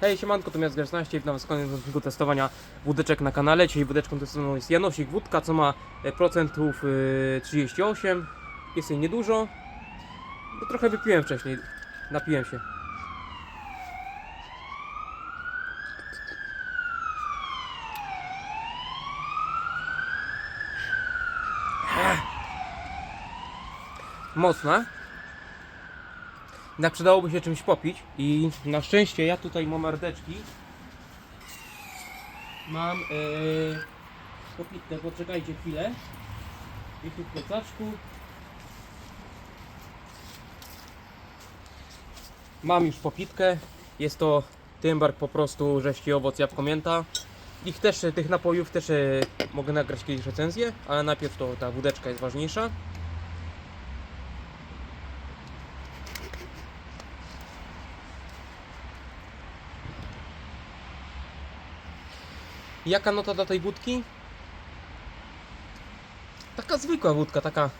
Hej, siemanko, to Miast 16 witam was w odcinku testowania wódeczek na kanale. Dzisiaj wódeczką testowaną jest Janosik Wódka, co ma e, procentów y, 38. Jest jej niedużo, bo trochę wypiłem wcześniej, napiłem się. Mocna. Jednak przydałoby się czymś popić i na szczęście ja tutaj mam mardeczki. Mam yy, popitne, poczekajcie chwilę. Jest tu w plecaczku. Mam już popitkę. Jest to tymbark po prostu rześci owoc jabłko mięta. Ich też, tych napojów też e, mogę nagrać kiedyś recenzję, ale najpierw to ta wódeczka jest ważniejsza. Jaka nota dla tej wódki? Taka zwykła wódka, taka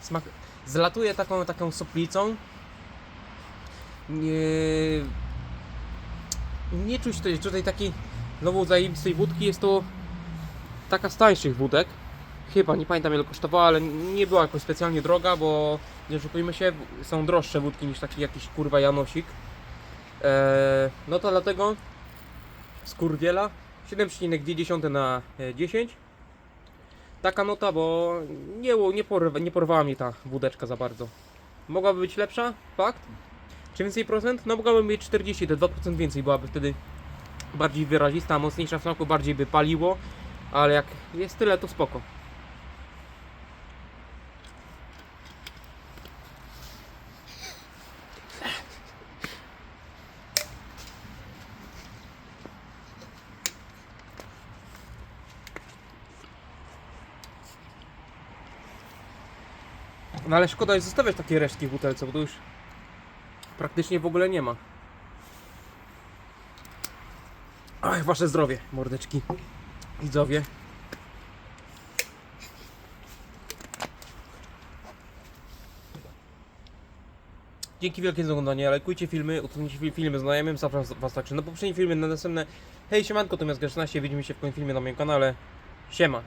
smak... Zlatuje taką, taką soplicą. Nie... Nie czuć tutaj, tutaj takiej nową zajebistej wódki. Jest to taka z tańszych wódek. Chyba, nie pamiętam ile kosztowała, ale nie była jakoś specjalnie droga, bo nie oszukujmy się, są droższe wódki niż taki jakiś kurwa Janosik. Eee, no to dlatego skurwiela 7,2 na e, 10. Taka nota, bo nie, nie, porwa, nie porwała mnie ta wódeczka za bardzo. Mogłaby być lepsza, fakt. Czy więcej procent? No mogłaby mieć 40, te 2% więcej byłaby wtedy bardziej wyrazista, mocniejsza w smaku, bardziej by paliło. Ale jak jest tyle, to spoko. No ale szkoda jest zostawiać takie resztki w butelce, bo to już praktycznie w ogóle nie ma. Ach, wasze zdrowie, mordeczki. Widzowie. Dzięki wielkie za oglądanie, lajkujcie filmy, udostępnijcie filmy znajomym, zapraszam was także na poprzednie filmy, na następne. Hej, siemanko, to jest 16, widzimy się w kolejnym filmie na moim kanale. Siema.